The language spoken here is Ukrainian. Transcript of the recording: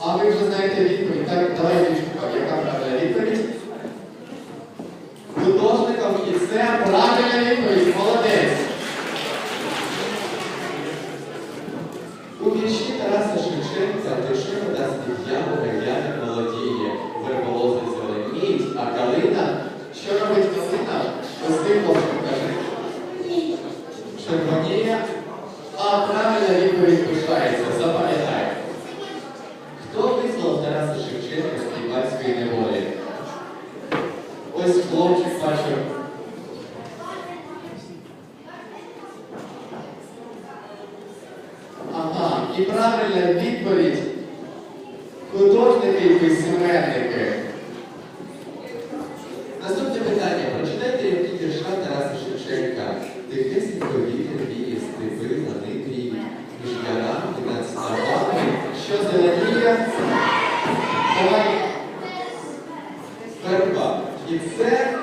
А ви вже знаєте відповідь. Так, давай дівчинка, яка правильна відповідь? Художником і це правильна відповідь. Молодець. У вірші Тараса Шевченка тишину та спів'яну гляне молодіє, верболози зеленіють, а калина, що робить калина? Ось ти хлопчик каже. Червоніє, а правильна відповідь Ось хлопчик бачив. Ага, і правильна відповідь. Художники і письменники. Наступне питання. Прочитайте, які вірша Тараса Шевченка. Тихесенько вітер віє, степи, лани крій, між ярами над ставами, що зеленіє. Давай. Верба. І це